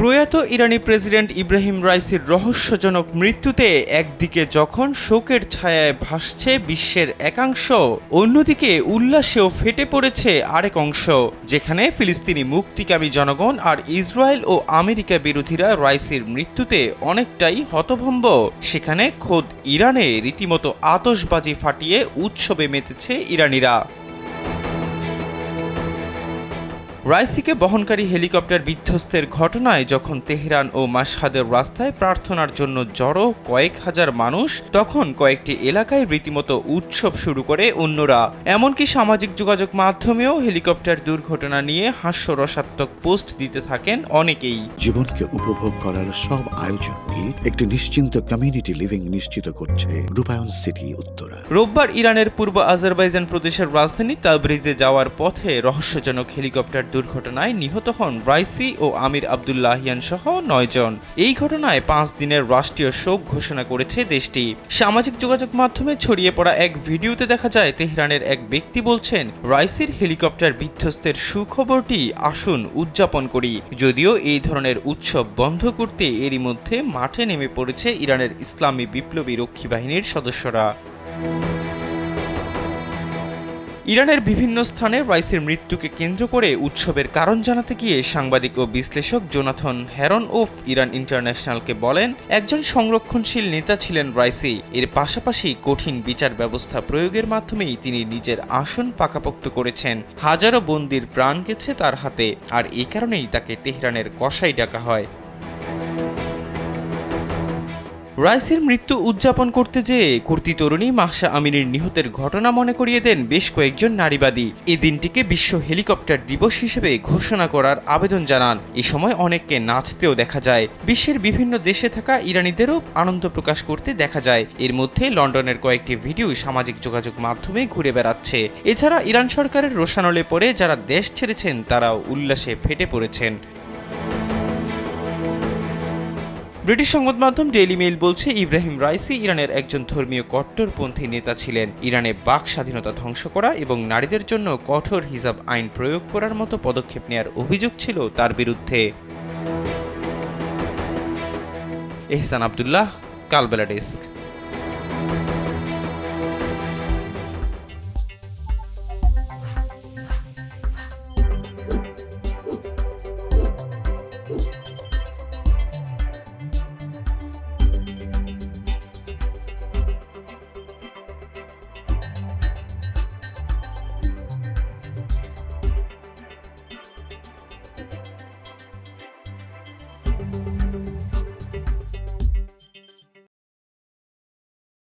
প্রয়াত ইরানি প্রেসিডেন্ট ইব্রাহিম রাইসির রহস্যজনক মৃত্যুতে একদিকে যখন শোকের ছায়ায় ভাসছে বিশ্বের একাংশ, অন্যদিকে উল্লাসেও ফেটে পড়েছে আরেক অংশ, যেখানে ফিলিস্তিনি মুক্তিকামী জনগণ আর ইসরায়েল ও আমেরিকা বিরোধীরা রাইসির মৃত্যুতে অনেকটাই হতভম্ব। সেখানে খোদ ইরানে রীতিমতো আতশবাজি ফাটিয়ে উৎসবে মেতেছে ইরানিরা। রাইসিকে বহনকারী হেলিকপ্টার বিধ্বস্তের ঘটনায় যখন তেহরান ও মাসহাদের রাস্তায় প্রার্থনার জন্য জড়ো কয়েক হাজার মানুষ তখন কয়েকটি এলাকায় রীতিমতো উৎসব শুরু করে অন্যরা। এমনকি সামাজিক যোগাযোগ মাধ্যমেও হেলিকপ্টার দুর্ঘটনা নিয়ে হাস্যরসাত্মক পোস্ট দিতে থাকেন অনেকেই। জীবনকে উপভোগ করার সব আয়োজন একটি নিশ্চিন্ত কমিউনিটি লিভিং নিশ্চিত করছে রূপায়ণ সিটি উত্তরা। রোববার ইরানের পূর্ব আজারবাইজান প্রদেশের রাজধানী তাবরিজে যাওয়ার পথে রহস্যজনক হেলিকপ্টার দুর্ঘটনায় নিহত হন রাইসি ও আমির আবদুল্লাহিয়ান সহ নয়জন এই ঘটনায় পাঁচ দিনের রাষ্ট্রীয় শোক ঘোষণা করেছে দেশটি। সামাজিক যোগাযোগ মাধ্যমে ছড়িয়ে পড়া এক ভিডিওতে দেখা যায়, তেহরানের এক ব্যক্তি বলছেন, রাইসির হেলিকপ্টার বিধ্বস্তের সুখবরটি আসুন, উদযাপন করি। যদিও এই ধরনের উৎসব বন্ধ করতে এরই মধ্যে মাঠে নেমে পড়েছে ইরানের ইসলামী বিপ্লবী রক্ষী বাহিনীর সদস্যরা। ইরানের বিভিন্ন স্থানে রাইসের মৃত্যুকে কেন্দ্র করে উৎসবের কারণ জানাতে গিয়ে সাংবাদিক ও বিশ্লেষক জোনাথন হ্যারন ওফ ইরান ইন্টারন্যাশনালকে বলেন, একজন সংরক্ষণশীল নেতা ছিলেন রাইসি। এর পাশাপাশি কঠিন বিচার ব্যবস্থা প্রয়োগের মাধ্যমেই তিনি নিজের আসন পাকাপোক্ত করেছেন। হাজারো বন্দির প্রাণ গেছে তার হাতে, আর এ কারণেই তাকে তেহরানের কষাই ডাকা হয়। রাইসের মৃত্যু উদযাপন করতে যেয়ে কুর্তি তরুণী মাহসা আমিনের নিহতের ঘটনা মনে করিয়ে দেন বেশ কয়েকজন নারীবাদী। এই দিনটিকে বিশ্ব হেলিকপ্টার দিবস হিসেবে ঘোষণা করার আবেদন জানান। এ সময় অনেককে নাচতেও দেখা যায়। বিশ্বের বিভিন্ন দেশে থাকা ইরানিদেরও আনন্দ প্রকাশ করতে দেখা যায়। এর মধ্যে লন্ডনের কয়েকটি ভিডিও সামাজিক যোগাযোগ মাধ্যমে ঘুরে বেড়াচ্ছে। এছাড়া ইরান সরকারের রোশানলে পড়ে যারা দেশ ছেড়েছেন, তারাও উল্লাসে ফেটে পড়েছেন। ব্রিটিশ সংবাদ মাধ্যম ডেইলি মেইল বলছে, ইব্রাহিম রাইসি ইরানের একজন ধর্মীয় কট্টরপন্থী নেতা ছিলেন। ইরানে বাক স্বাধীনতা ধ্বংস করা এবং নারীদের জন্য কঠোর হিজাব আইন প্রয়োগ করার মতো পদক্ষেপ নেওয়ার অভিযোগ ছিল তার বিরুদ্ধে। এহসান আবদুল্লাহ, কালবেলা ডেস্ক।